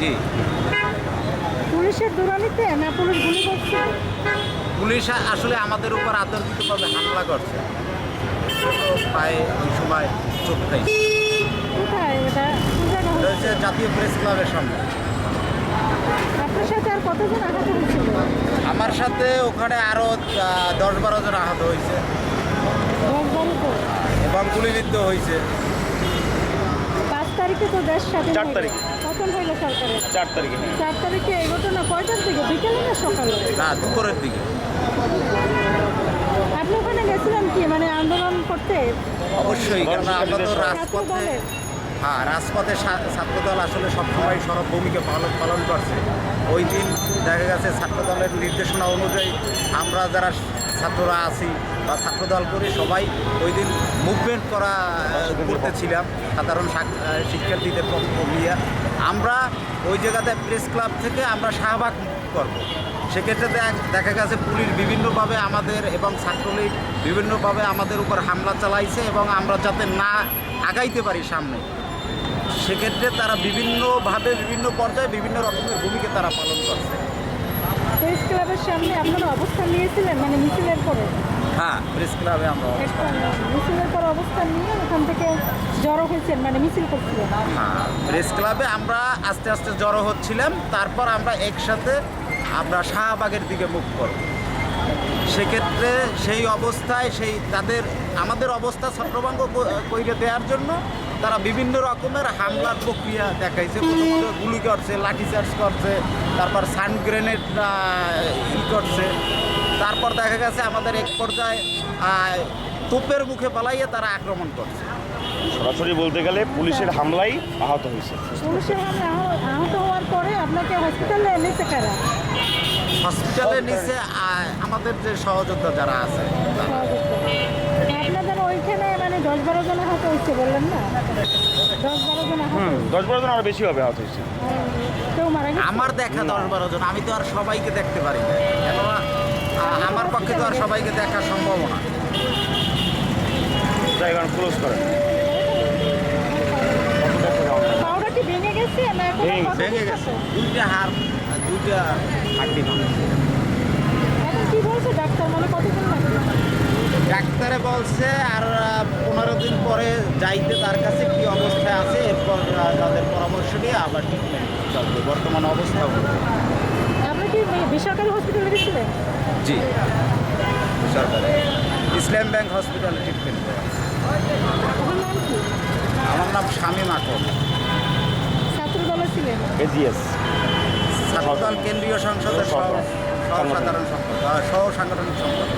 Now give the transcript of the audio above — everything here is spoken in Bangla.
জি। পুলিশের দুরানিতে না পুলিশ গুলি করছে? পুলিশ আসলে আমাদের উপর আতঙ্কিতভাবে হামলা করছে। তো প্রায় ওই সময় খাইছে কোথায় এটা? হচ্ছে? জাতীয় প্রেস ক্লাবের সামনে। আপনার সাথে আর কতজন আহত হয়েছিল? আমার সাথে ওখানে আরও দশ বারো জন আহত হয়েছে। এবং গুলিবিদ্ধ হয়েছে। পাঁচ তারিখে তো দেশ স্বাধীন চার তারিখ। কখন হইল সরকারে চার তারিখে হ্যাঁ। চার তারিখে এই ঘটনা কয়টার দিকে? বিকেলে না সকালে? না দুপুরের দিকে। আপনি ওখানে গেছিলেন কি? মানে আন্দোলন করতে? অবশ্যই কারণ আমরা তো রাজপথে হ্যাঁ রাজপথে ছাত্রদল আসলে সবসময় সরব ভূমিকা পালন পালন করছে। ওই দিন দেখা গেছে ছাত্রদলের নির্দেশনা অনুযায়ী আমরা যারা ছাত্ররা আছি বা ছাত্রদল করে সবাই ওই দিন মুভমেন্ট করা করতেছিলাম। সাধারণ শিক্ষার্থীদের পক্ষ আমরা ওই জায়গাতে প্রেস ক্লাব থেকে আমরা শাহবাগ করব। সেক্ষেত্রে দেখা গেছে পুলিশ বিভিন্নভাবে আমাদের এবং ছাত্রলীগ বিভিন্নভাবে আমাদের উপর হামলা চালাইছে এবং আমরা যাতে না আগাইতে পারি সামনে। সেক্ষেত্রে তারা বিভিন্নভাবে, বিভিন্ন পর্যায়ে বিভিন্ন রকমের ভূমিকা তারা পালন করছে। প্রেস ক্লাবের সামনে আপনারা অবস্থান নিয়েছিলেন? মানে মিছিলের পরে? হ্যাঁ প্রেস ক্লাবে আমরা মিছিলের পর অবস্থান নিয়ে ওখান থেকে জড়ো হয়েছেন মানে মিছিল করছিলেন? হ্যাঁ প্রেস ক্লাবে আমরা আস্তে আস্তে জড়ো হচ্ছিলাম তারপর আমরা একসাথে আমরা শাহবাগের দিকে মুখ করব। সেক্ষেত্রে সেই অবস্থায় সেই তাদের আমাদের অবস্থা ছত্রভঙ্গ কইরে দেওয়ার জন্য তারা বিভিন্ন রকমের হামলার প্রক্রিয়া দেখাইছে। প্রথমত গুলি করছে লাঠিচার্জ করছে তারপর সান গ্রেনেড ই করছে। তারপর দেখা গেছে আমাদের এক পর্যায়ে তোপের মুখে পালাইয়ে তারা আক্রমণ করছে। সরাসরি বলতে গেলে পুলিশের হামলাই আহত হয়েছে। পুলিশের হামলে আহত হওয়ার পরে আপনাকে হসপিটালে এনেছে কারা? হসপিটালে নিচে আমাদের যে সহযোদ্ধা যারা আছে তারা। আপনাদের দশ বারো জন আহত হচ্ছে বললেন না? দশ বারো জন আহত হুম দশ বারো জন আরও বেশি হবে আহত হয়েছে। কেউ মারা গেছে? আমার দেখা দশ বারো জন আমি তো আর সবাইকে দেখতে পারি না। কেননা আমার পক্ষে তো আর সবাইকে দেখা সম্ভব না। জায়গা ক্লোজ করেন ভেঙে গেছে না এখন ভেঙে- কথা ভেঙে বলছে? গেছে। দুইটা হাড় দুইটা হাড্ডি কি বলছে ডাক্তার মানে কতদিন লাগবে ডাক্তারে বলছে আর পনেরো দিন পরে যাইতে তার কাছে কি অবস্থায় আছে এরপর তাদের পরামর্শ নিয়ে আবার ট্রিটমেন্ট চলবে বর্তমান অবস্থা। আপনি কি বে- বেসরকারি হসপিটালে গেছিলেন? জি। সরকারি ইসলাম ব্যাংক হসপিটালে ট্রিটমেন্ট করে আমার নাম শামীম আকর ছাত্র ছিলেন? এজিএস। ছাত্রদল কেন্দ্রীয় সংসদের সহ সাধারণ সম্পাদক সহ সাংগঠনিক সম্পাদক।